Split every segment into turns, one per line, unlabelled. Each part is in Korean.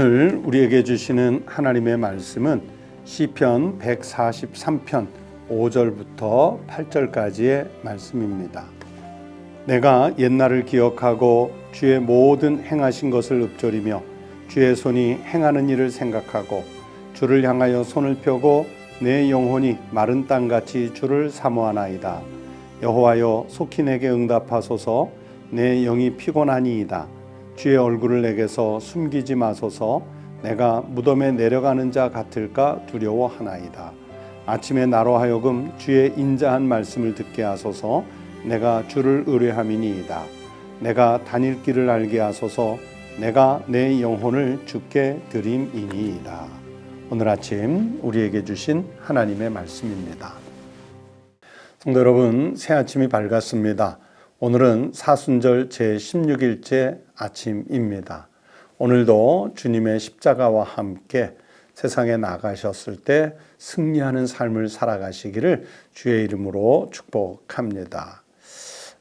오늘 우리에게 주시는 하나님의 말씀은 시편 143편 5절부터 8절까지의 말씀입니다. 내가 옛날을 기억하고 주의 모든 행하신 것을 읊조리며 주의 손이 행하는 일을 생각하고 주를 향하여 손을 펴고 내 영혼이 마른 땅같이 주를 사모하나이다. 여호와여 속히 내게 응답하소서 내 영이 피곤하니이다. 주의 얼굴을 내게서 숨기지 마소서 내가 무덤에 내려가는 자 같을까 두려워하나이다. 아침에 나로 하여금 주의 인자한 말씀을 듣게 하소서 내가 주를 의뢰함이니이다. 내가 다닐 길을 알게 하소서 내가 내 영혼을 주께 드림이니이다. 오늘 아침 우리에게 주신 하나님의 말씀입니다. 성도 여러분, 새 아침이 밝았습니다. 오늘은 사순절 제16일째 아침입니다. 오늘도 주님의 십자가와 함께 세상에 나가셨을 때 승리하는 삶을 살아가시기를 주의 이름으로 축복합니다.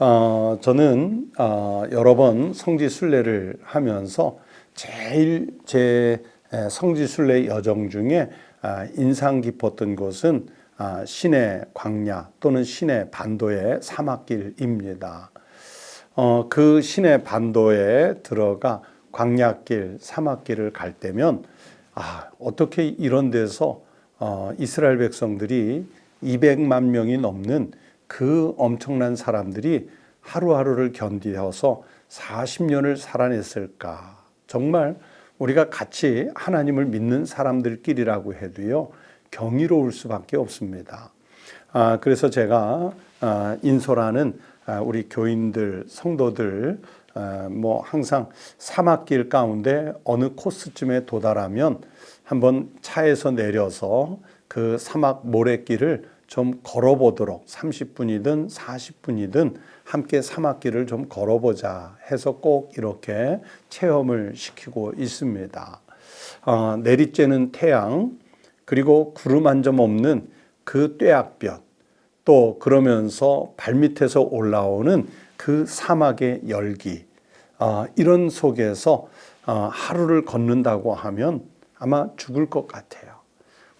어, 저는 어, 여러 번 성지 순례를 하면서 제일 제 성지 순례 여정 중에 아, 인상 깊었던 곳은 아, 신의 광야 또는 신의 반도의 사막길입니다. 어, 그 신의 반도에 들어가 광야길, 사막길을 갈 때면 아, 어떻게 이런 데서 어, 이스라엘 백성들이 200만 명이 넘는 그 엄청난 사람들이 하루하루를 견디어서 40년을 살아냈을까? 정말 우리가 같이 하나님을 믿는 사람들끼리라고 해도요, 경이로울 수밖에 없습니다. 아, 그래서 제가 아, 인솔하는 아, 우리 교인들, 성도들, 아, 뭐 항상 사막길 가운데 어느 코스쯤에 도달하면 한번 차에서 내려서 그 사막 모래길을 좀 걸어보도록 30분이든 40분이든 함께 사막길을 좀 걸어보자 해서 꼭 이렇게 체험을 시키고 있습니다. 어, 내리쬐는 태양 그리고 구름 한 점 없는 그 뙤약볕 또 그러면서 발밑에서 올라오는 그 사막의 열기 어, 이런 속에서 어, 하루를 걷는다고 하면 아마 죽을 것 같아요.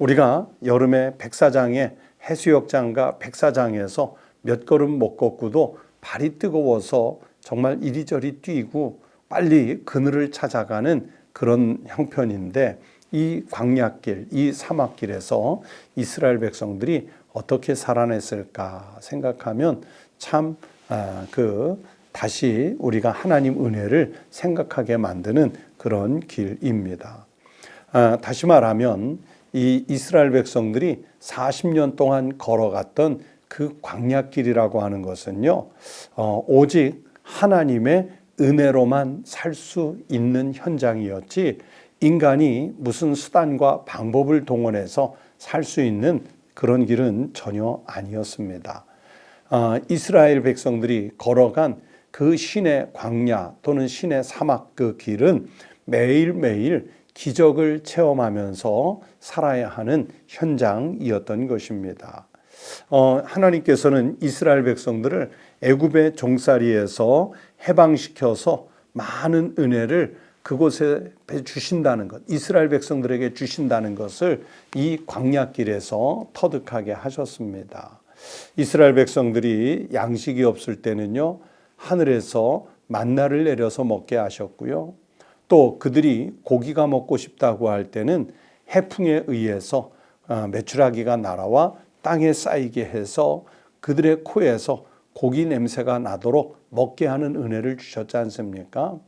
우리가 여름에 백사장에 해수욕장과 백사장에서 몇 걸음 못 걷고도 발이 뜨거워서 정말 이리저리 뛰고 빨리 그늘을 찾아가는 그런 형편인데 이 광야길, 이 사막길에서 이스라엘 백성들이 어떻게 살아냈을까 생각하면 참, 아, 그, 다시 우리가 하나님 은혜를 생각하게 만드는 그런 길입니다. 아, 다시 말하면 이 이스라엘 백성들이 40년 동안 걸어갔던 그 광야길이라고 하는 것은요, 어, 오직 하나님의 은혜로만 살 수 있는 현장이었지, 인간이 무슨 수단과 방법을 동원해서 살 수 있는 그런 길은 전혀 아니었습니다. 어, 이스라엘 백성들이 걸어간 그 신의 광야 또는 신의 사막 그 길은 매일매일 기적을 체험하면서 살아야 하는 현장이었던 것입니다. 어, 하나님께서는 이스라엘 백성들을 애굽의 종살이에서 해방시켜서 많은 은혜를 그곳에 주신다는 것, 이스라엘 백성들에게 주신다는 것을 이 광야길에서 터득하게 하셨습니다. 이스라엘 백성들이 양식이 없을 때는요, 하늘에서 만나를 내려서 먹게 하셨고요. 또 그들이 고기가 먹고 싶다고 할 때는 해풍에 의해서 어, 메추라기가 날아와 땅에 쌓이게 해서 그들의 코에서 고기 냄새가 나도록 먹게 하는 은혜를 주셨지 않습니까?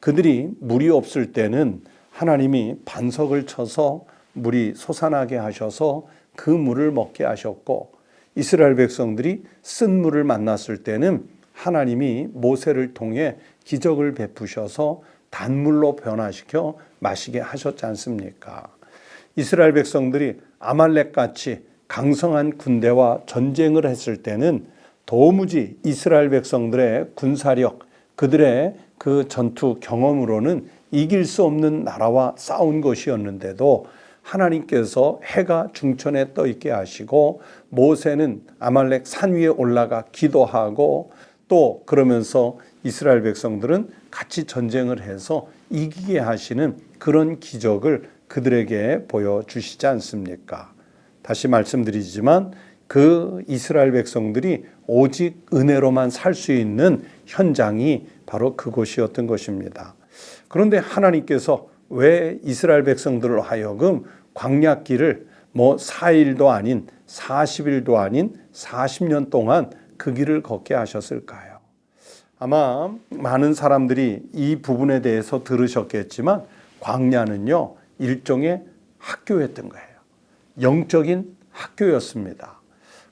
그들이 물이 없을 때는 하나님이 반석을 쳐서 물이 솟아나게 하셔서 그 물을 먹게 하셨고 이스라엘 백성들이 쓴 물을 만났을 때는 하나님이 모세를 통해 기적을 베푸셔서 단물로 변화시켜 마시게 하셨지 않습니까? 이스라엘 백성들이 아말렉 같이 강성한 군대와 전쟁을 했을 때는 도무지 이스라엘 백성들의 군사력, 그들의 그 전투 경험으로는 이길 수 없는 나라와 싸운 것이었는데도 하나님께서 해가 중천에 떠 있게 하시고 모세는 아말렉 산 위에 올라가 기도하고 또 그러면서 이스라엘 백성들은 같이 전쟁을 해서 이기게 하시는 그런 기적을 그들에게 보여주시지 않습니까? 다시 말씀드리지만 그 이스라엘 백성들이 오직 은혜로만 살 수 있는 현장이 바로 그곳이었던 것입니다. 그런데 하나님께서 왜 이스라엘 백성들을 하여금 광약길을 뭐 4일도 아닌 40일도 아닌 40년 동안 그 길을 걷게 하셨을까요? 아마 많은 사람들이 이 부분에 대해서 들으셨겠지만 광야는요 일종의 학교였던 거예요. 영적인 학교였습니다.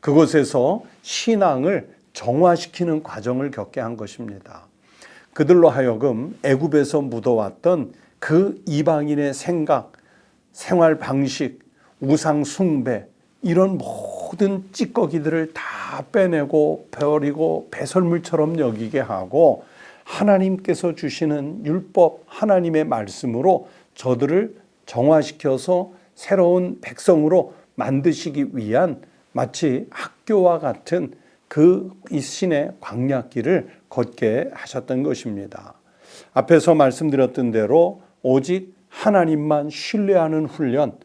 그곳에서 신앙을 정화시키는 과정을 겪게 한 것입니다. 그들로 하여금 애굽에서 묻어왔던 그 이방인의 생각, 생활 방식, 우상 숭배 이런 모든 찌꺼기들을 다 빼내고 버리고 배설물처럼 여기게 하고 하나님께서 주시는 율법 하나님의 말씀으로 저들을 정화시켜서 새로운 백성으로 만드시기 위한 마치 학교와 같은 그 이 신의 광약길을 걷게 하셨던 것입니다. 앞에서 말씀드렸던 대로 오직 하나님만 신뢰하는 훈련,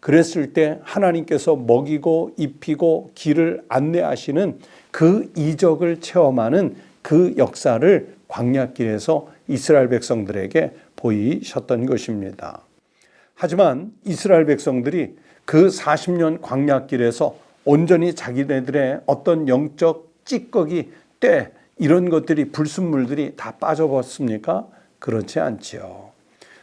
그랬을 때 하나님께서 먹이고 입히고 길을 안내하시는 그 이적을 체험하는 그 역사를 광야길에서 이스라엘 백성들에게 보이셨던 것입니다. 하지만 이스라엘 백성들이 그 40년 광야길에서 온전히 자기네들의 어떤 영적 찌꺼기, 때 이런 것들이 불순물들이 다 빠져버렸습니까? 그렇지 않지요.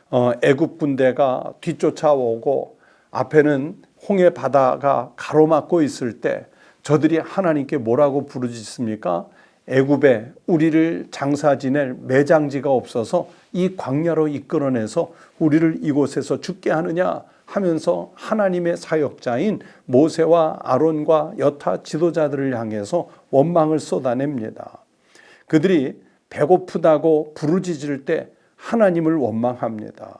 어, 애굽 군대가 뒤쫓아오고 앞에는 홍해 바다가 가로막고 있을 때 저들이 하나님께 뭐라고 부르짖습니까? 애굽에 우리를 장사 지낼 매장지가 없어서 이 광야로 이끌어내서 우리를 이곳에서 죽게 하느냐 하면서 하나님의 사역자인 모세와 아론과 여타 지도자들을 향해서 원망을 쏟아냅니다. 그들이 배고프다고 부르짖을 때 하나님을 원망합니다.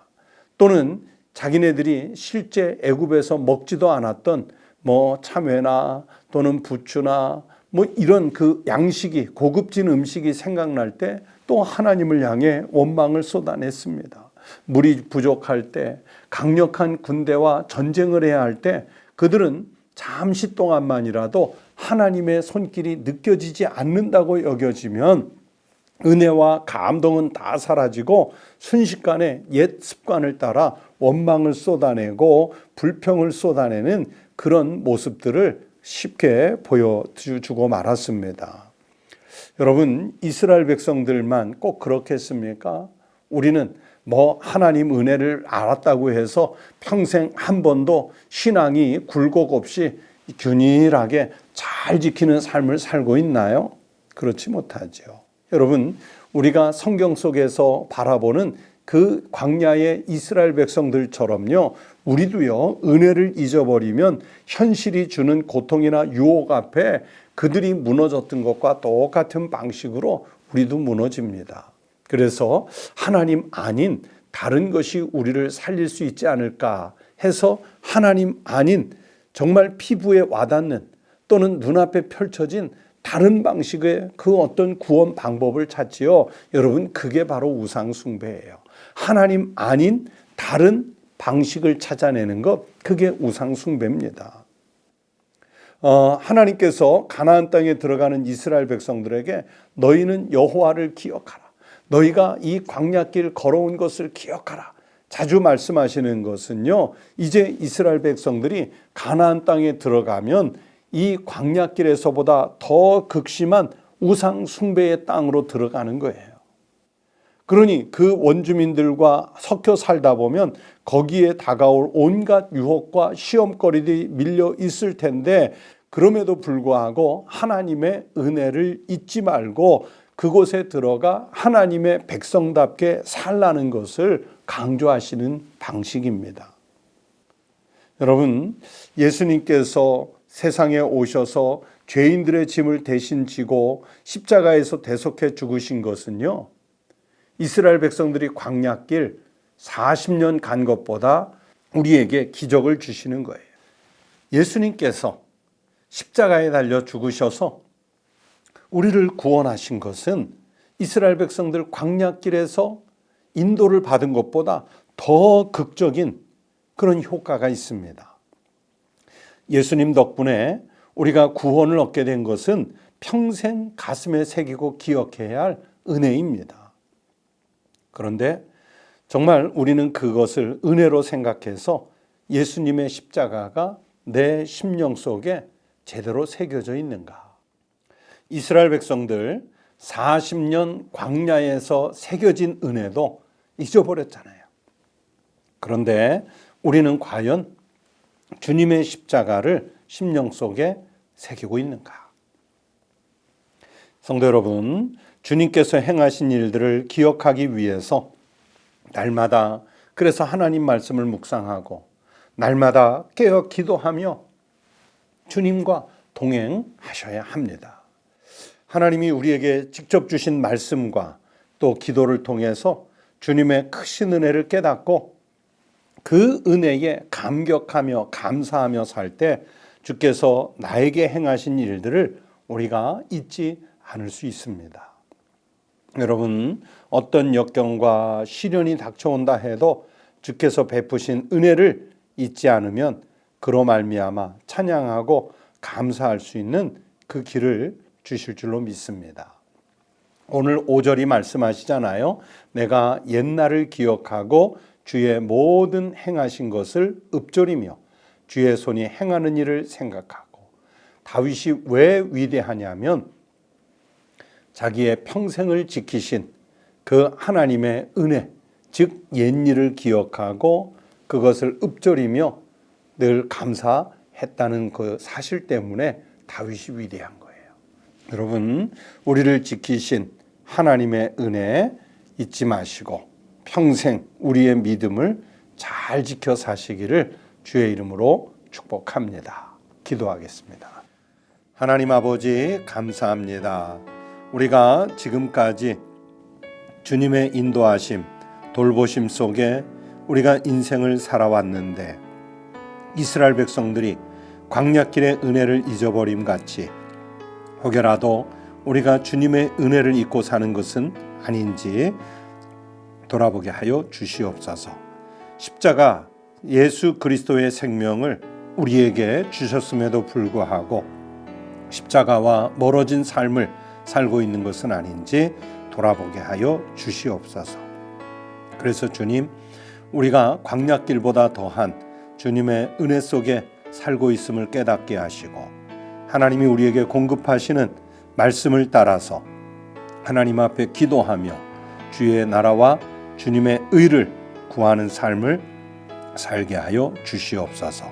또는 자기네들이 실제 애굽에서 먹지도 않았던 뭐 참외나 또는 부추나 뭐 이런 그 양식이 고급진 음식이 생각날 때 또 하나님을 향해 원망을 쏟아냈습니다. 물이 부족할 때 강력한 군대와 전쟁을 해야 할 때 그들은 잠시 동안만이라도 하나님의 손길이 느껴지지 않는다고 여겨지면 은혜와 감동은 다 사라지고 순식간에 옛 습관을 따라 원망을 쏟아내고 불평을 쏟아내는 그런 모습들을 쉽게 보여주고 말았습니다. 여러분, 이스라엘 백성들만 꼭 그렇겠습니까? 우리는 뭐 하나님 은혜를 알았다고 해서 평생 한 번도 신앙이 굴곡 없이 균일하게 잘 지키는 삶을 살고 있나요? 그렇지 못하죠. 여러분, 우리가 성경 속에서 바라보는 그 광야의 이스라엘 백성들처럼요, 우리도요, 은혜를 잊어버리면 현실이 주는 고통이나 유혹 앞에 그들이 무너졌던 것과 똑같은 방식으로 우리도 무너집니다. 그래서 하나님 아닌 다른 것이 우리를 살릴 수 있지 않을까 해서 하나님 아닌 정말 피부에 와닿는 또는 눈앞에 펼쳐진 다른 방식의 그 어떤 구원 방법을 찾지요. 여러분, 그게 바로 우상숭배예요. 하나님 아닌 다른 방식을 찾아내는 것, 그게 우상숭배입니다. 어, 하나님께서 가나안 땅에 들어가는 이스라엘 백성들에게 너희는 여호와를 기억하라. 너희가 이 광야길 걸어온 것을 기억하라. 자주 말씀하시는 것은요. 이제 이스라엘 백성들이 가나안 땅에 들어가면 이 광야길에서보다 더 극심한 우상 숭배의 땅으로 들어가는 거예요. 그러니 그 원주민들과 섞여 살다 보면 거기에 다가올 온갖 유혹과 시험거리들이 밀려 있을 텐데 그럼에도 불구하고 하나님의 은혜를 잊지 말고 그곳에 들어가 하나님의 백성답게 살라는 것을 강조하시는 방식입니다. 여러분, 예수님께서 세상에 오셔서 죄인들의 짐을 대신 지고 십자가에서 대속해 죽으신 것은요, 이스라엘 백성들이 광약길 40년 간 것보다 우리에게 기적을 주시는 거예요. 예수님께서 십자가에 달려 죽으셔서 우리를 구원하신 것은 이스라엘 백성들 광야길에서 인도를 받은 것보다 더 극적인 그런 효과가 있습니다. 예수님 덕분에 우리가 구원을 얻게 된 것은 평생 가슴에 새기고 기억해야 할 은혜입니다. 그런데 정말 우리는 그것을 은혜로 생각해서 예수님의 십자가가 내 심령 속에 제대로 새겨져 있는가? 이스라엘 백성들 40년 광야에서 새겨진 은혜도 잊어버렸잖아요. 그런데 우리는 과연 주님의 십자가를 심령 속에 새기고 있는가? 성도 여러분, 주님께서 행하신 일들을 기억하기 위해서 날마다 그래서 하나님 말씀을 묵상하고 날마다 깨어 기도하며 주님과 동행하셔야 합니다. 하나님이 우리에게 직접 주신 말씀과 또 기도를 통해서 주님의 크신 은혜를 깨닫고 그 은혜에 감격하며 감사하며 살 때 주께서 나에게 행하신 일들을 우리가 잊지 않을 수 있습니다. 여러분 어떤 역경과 시련이 닥쳐온다 해도 주께서 베푸신 은혜를 잊지 않으면 그로 말미암아 찬양하고 감사할 수 있는 그 길을 주실 줄로 믿습니다. 오늘 5절이 말씀하시잖아요. 내가 옛날을 기억하고 주의 모든 행하신 것을 읊조리며 주의 손이 행하는 일을 생각하고 다윗이 왜 위대하냐면 자기의 평생을 지키신 그 하나님의 은혜, 즉 옛일을 기억하고 그것을 읊조리며 늘 감사했다는 그 사실 때문에 다윗이 위대한 거예요. 여러분, 우리를 지키신 하나님의 은혜 잊지 마시고 평생 우리의 믿음을 잘 지켜 사시기를 주의 이름으로 축복합니다. 기도하겠습니다. 하나님 아버지 감사합니다. 우리가 지금까지 주님의 인도하심, 돌보심 속에 우리가 인생을 살아왔는데 이스라엘 백성들이 광야길의 은혜를 잊어버림 같이 혹여라도 우리가 주님의 은혜를 잊고 사는 것은 아닌지 돌아보게 하여 주시옵소서. 십자가 예수 그리스도의 생명을 우리에게 주셨음에도 불구하고 십자가와 멀어진 삶을 살고 있는 것은 아닌지 돌아보게 하여 주시옵소서. 그래서 주님, 우리가 광약길보다 더한 주님의 은혜 속에 살고 있음을 깨닫게 하시고 하나님이 우리에게 공급하시는 말씀을 따라서 하나님 앞에 기도하며 주의 나라와 주님의 의를 구하는 삶을 살게 하여 주시옵소서.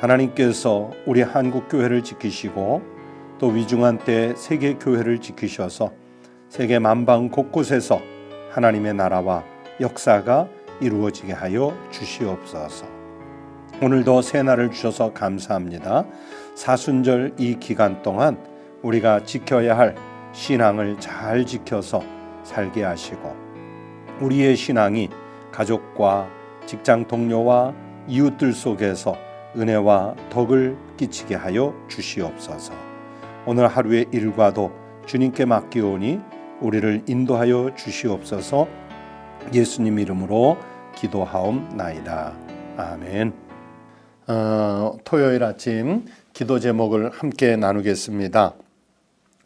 하나님께서 우리 한국 교회를 지키시고 또 위중한 때 세계 교회를 지키셔서 세계 만방 곳곳에서 하나님의 나라와 역사가 이루어지게 하여 주시옵소서. 오늘도 새 날을 주셔서 감사합니다. 사순절 이 기간 동안 우리가 지켜야 할 신앙을 잘 지켜서 살게 하시고 우리의 신앙이 가족과 직장 동료와 이웃들 속에서 은혜와 덕을 끼치게 하여 주시옵소서. 오늘 하루의 일과도 주님께 맡기오니 우리를 인도하여 주시옵소서. 예수님 이름으로 기도하옵나이다. 아멘. 어, 토요일 아침 기도 제목을 함께 나누겠습니다.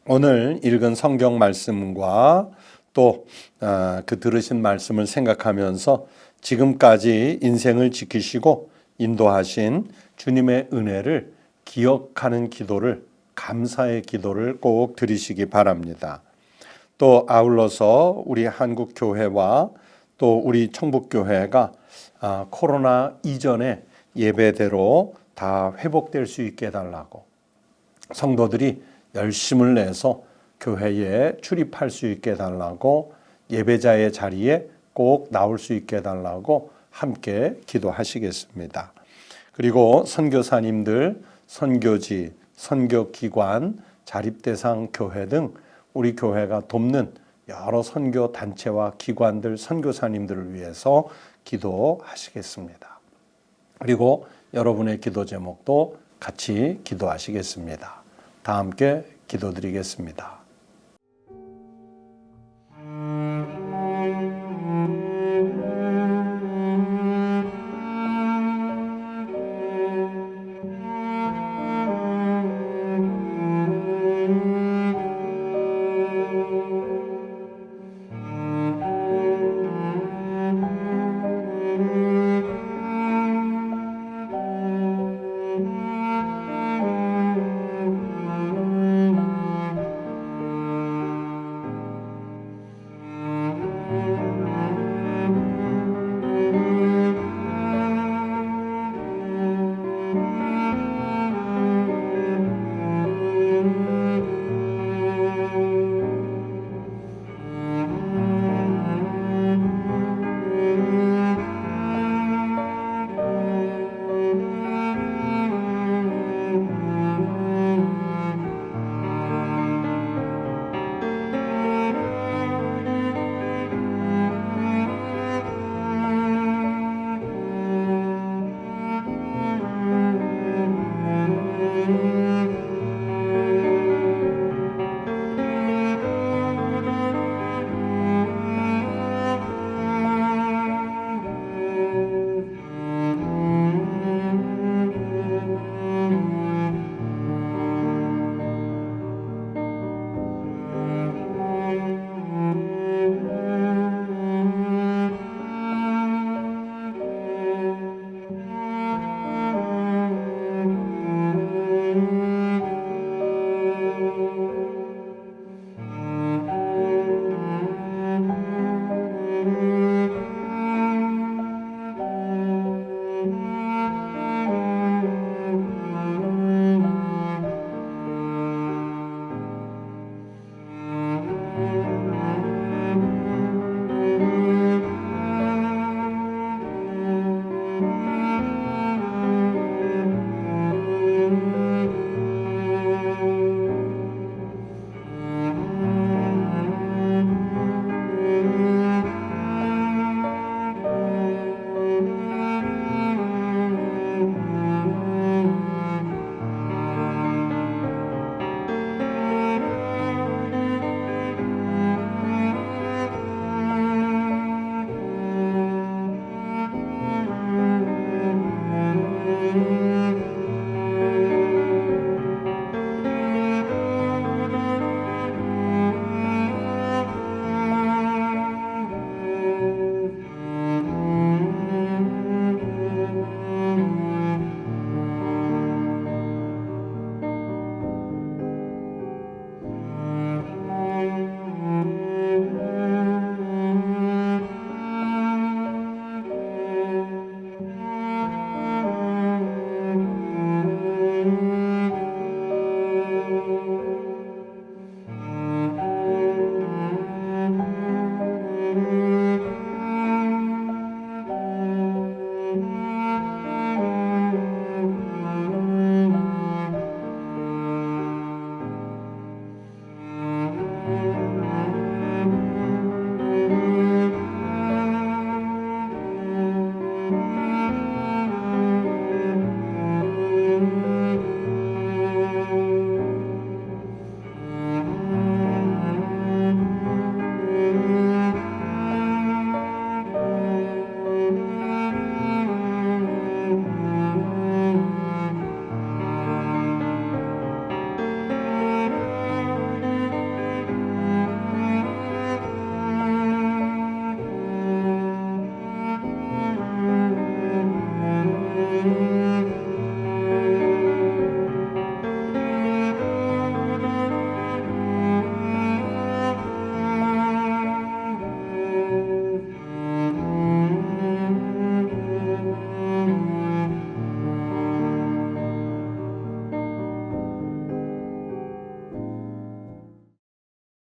오늘 읽은 성경 말씀과 또그 어, 들으신 말씀을 생각하면서 지금까지 인생을 지키시고 인도하신 주님의 은혜를 기억하는 기도를 감사의 기도를 꼭 드리시기 바랍니다. 또 아울러서 우리 한국 교회와 또 우리 청북 교회가 아, 코로나 이전에 예배대로 다 회복될 수 있게 해달라고 성도들이 열심을 내서 교회에 출입할 수 있게 해달라고 예배자의 자리에 꼭 나올 수 있게 해달라고 함께 기도하시겠습니다. 그리고 선교사님들, 선교지, 선교기관, 자립대상 교회 등 우리 교회가 돕는 여러 선교 단체와 기관들, 선교사님들을 위해서 기도하시겠습니다. 그리고 여러분의 기도 제목도 같이 기도하시겠습니다. 다 함께 기도드리겠습니다.